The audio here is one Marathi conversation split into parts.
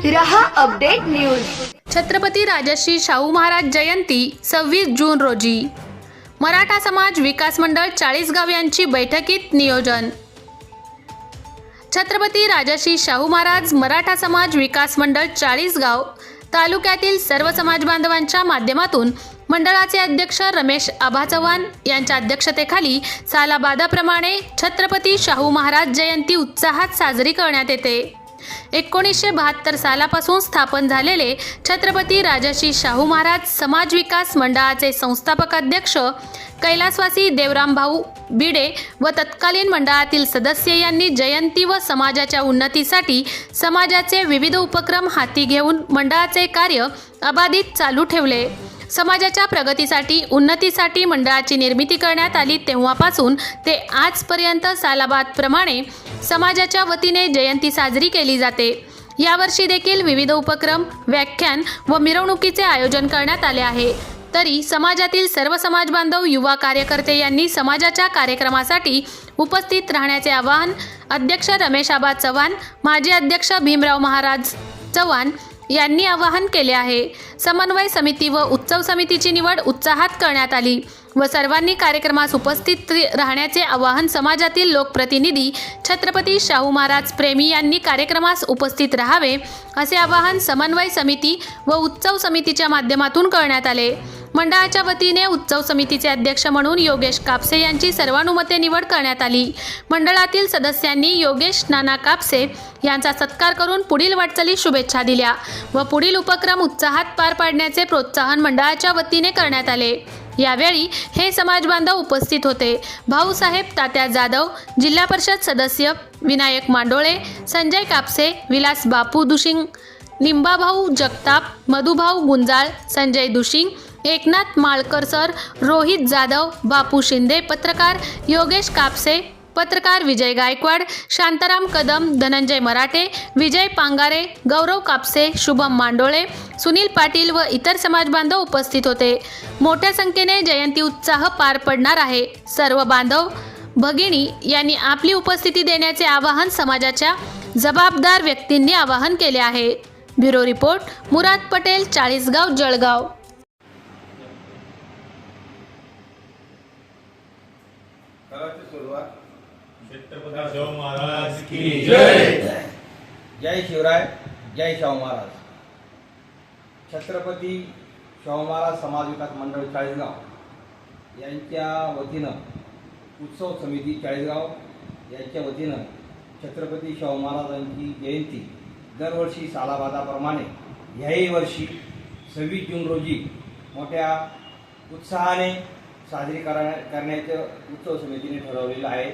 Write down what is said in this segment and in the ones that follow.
Update news. छत्रपती राजश्री शाहू महाराज जयंती सव्वीस जून रोजी। मराठा समाज विकास मंडळ चाळीसगाव यांची बैठकीत नियोजन। छत्रपती राजश्री शाहू महाराज मराठा समाज विकास मंडळ चाळीसगाव तालुक्यातील सर्व समाज बांधवांच्या माध्यमातून मंडळाचे अध्यक्ष रमेश आभा चव्हाण यांच्या अध्यक्षतेखाली सालाबादाप्रमाणे छत्रपती शाहू महाराज जयंती उत्साहात साजरी करण्यात येते. एकोणीसशे बहात्तर सालापासून स्थापन झालेले छत्रपती राजश्री शाहू महाराज समाज विकास मंडळाचे संस्थापक अध्यक्ष कैलासवासी देवराम भाऊ बिडे व तत्कालीन मंडळातील सदस्य यांनी जयंती व समाजाच्या उन्नतीसाठी समाजाचे विविध उपक्रम हाती घेऊन मंडळाचे कार्य अबाधित चालू ठेवले. समाजाच्या प्रगतीसाठी उन्नतीसाठी मंडळाची निर्मिती करण्यात आली तेव्हापासून ते आजपर्यंत सालाबादप्रमाणे समाजाच्या वतीने जयंती साजरी केली जाते. यावर्षी देखील विविध उपक्रम व्याख्यान व मिरवणुकीचे आयोजन करण्यात आले आहे. तरी समाजातील सर्व समाज बांधव युवा कार्यकर्ते यांनी समाजाच्या कार्यक्रमासाठी उपस्थित राहण्याचे आवाहन अध्यक्ष रमेश आबा चव्हाण माजी अध्यक्ष भीमराव महाराज चव्हाण यांनी आवाहन केले आहे. समन्वय समिती व उत्सव समितीची निवड उत्साहात करण्यात आली व सर्वांनी कार्यक्रमास उपस्थित राहण्याचे आवाहन समाजातील लोकप्रतिनिधी छत्रपती शाहू महाराज प्रेमी यांनी कार्यक्रमास उपस्थित राहावे असे आवाहन समन्वय समिती व उत्सव समितीच्या माध्यमातून करण्यात आले. मंडळाच्या वतीने उत्सव समितीचे अध्यक्ष म्हणून योगेश कापसे यांची सर्वानुमते निवड करण्यात आली. मंडळातील सदस्यांनी योगेश नाना कापसे यांचा सत्कार करून पुढील वाटचाली शुभेच्छा दिल्या व पुढील उपक्रम उत्साहात पार पाडण्याचे प्रोत्साहन मंडळाच्या वतीने करण्यात आले. यावेळी हे समाज बांधव उपस्थित होते. भाऊसाहेब तात्या जाधव जिल्हा परिषद सदस्य विनायक मांडोळे संजय कापसे विलास बापू दुशिंग निंबाभाऊ जगताप मधुभाऊ गुंजाळ संजय दुशिंग एकनाथ माळकर सर रोहित जाधव बापू शिंदे पत्रकार योगेश कापसे पत्रकार विजय गायकवाड शांताराम कदम धनंजय मराठे विजय पांगारे गौरव कापसे शुभम मांडोळे सुनील पाटील व इतर समाज बांधव उपस्थित होते. मोठ्या संख्येने जयंती उत्साह पार पडणार आहे. सर्व बांधव भगिनी यांनी आपली उपस्थिती देण्याचे आवाहन समाजाच्या जबाबदार व्यक्तींनी आवाहन केले आहे. Bureau report Murad Patel Chalisgaon Jalgaon. सुरुवात. छत्रपती शाहू महाराज की जय. जय. शिवराय जय शाहू महाराज. छत्रपती शाहू महाराज समाज विकास मंडळ चाळीसगाव. यांच्या वतीनं उत्सव समिती चाळीसगाव. यांच्या वतीनं छत्रपती शाहू महाराजांची जयंती दरवर्षी सालाबादाप्रमाणे ह्याही वर्षी सव्वीस जून रोजी मोठ्या उत्साहाने साजरी करा करण्याचं उत्सव समितीने ठरवलेलं आहे.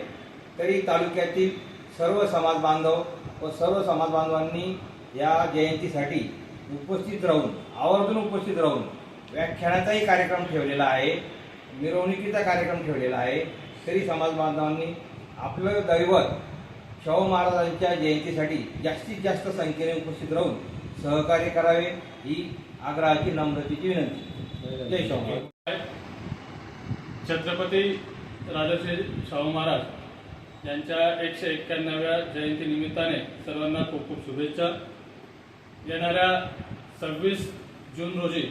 तरी तालुक्यातील सर्व समाज बांधव व सर्व समाज बांधवांनी या जयंतीसाठी उपस्थित राहून आवर्जून उपस्थित राहून व्याख्यानाचाही कार्यक्रम ठेवलेला आहे. मिरवणुकीचा कार्यक्रम ठेवलेला आहे. तरी समाज बांधवांनी आपलं दैवत शाहू महाराजांच्या जयंतीसाठी जास्तीत जास्त संख्येने उपस्थित राहून सहकार्य करावे ही आग्रहाची नम्रतेची विनंती. जय शाहू महाराज. छत्रपती राजश्री शाहू महाराज यांच्या एकशे एक्क्याण्णव्या जयंती निमित्ताने सर्वांना खूप खूप शुभेच्छा. येणाऱ्या सव्वीस जून रोजी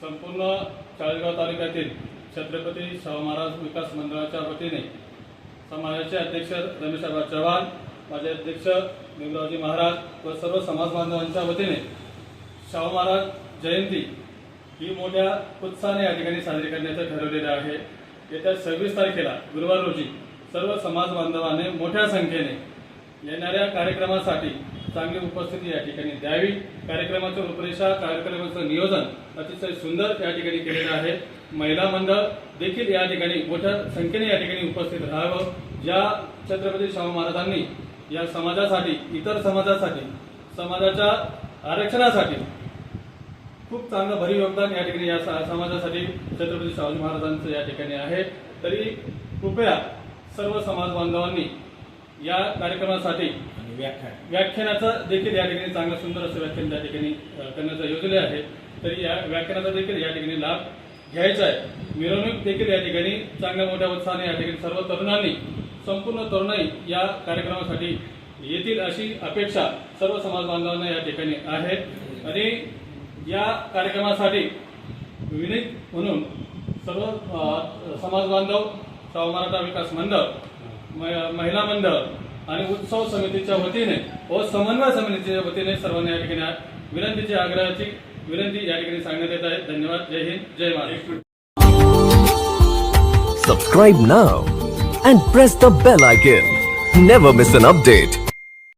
संपूर्ण चाळीसगाव तालुक्यातील छत्रपती शाहू महाराज विकास मंडळाच्या वतीने समाजाचे अध्यक्ष रमेशआबा चव्हाण माझे अध्यक्ष भीमरावजी महाराज व सर्व समाज बांधवांच्या वतीने शाहू महाराज जयंती ही मोठ्या उत्साहाने या ठिकाणी साजरी करण्याचं ठरवलेलं आहे. येत्या सव्वीस तारखेला गुरुवार रोजी सर्व समाज बांधवाने मोठ्या संख्येने येणाऱ्या कार्यक्रमासाठी चांगली उपस्थिती या ठिकाणी द्यावी. कार्यक्रमाचं रूपरेषा कार्यक्रमाचं नियोजन अतिशय सुंदर या ठिकाणी केलेलं आहे. महिला मंडळ देखील या ठिकाणी मोठ्या संख्येने या ठिकाणी उपस्थित राहावं. ज्या छत्रपती शाहू महाराजांनी या समाजासाठी इतर समाजासाठी समाजाच्या आरक्षणासाठी खूप चांगलं भरीव योगदान या ठिकाणी या सा- समाजासाठी छत्रपती शिवाजी महाराजांचं या ठिकाणी आहे. तरी कृपया सर्व समाज बांधवांनी या कार्यक्रमासाठी व्याख्यानाचं देखील या ठिकाणी चांगलं सुंदर असं व्याख्यान त्या ठिकाणी करण्याचं योजले आहे. तरी या व्याख्यानाचा देखील या ठिकाणी लाभ घ्यायचा आहे. मिरवणूक देखील या ठिकाणी चांगल्या मोठ्या उत्साहाने या ठिकाणी सर्व तरुणांनी संपूर्ण तरुणाई या कार्यक्रमासाठी येतील अशी अपेक्षा सर्व समाज बांधवांना या ठिकाणी आहे. आणि या कार्यक्रमासाठी विनीत म्हणून सर्व समाज बांधव शाहू मराठा विकास मंडळ महिला मंडळ आणि उत्सव समितीच्या वतीने व समन्वय समितीच्या वतीने सर्वांना या ठिकाणी विनंतीची आग्रहाची विनंती या ठिकाणी सांगण्यात येत आहे. धन्यवाद. जय हिंद. जय Maharashtra. Subscribe now and press the bell icon. Never miss an update.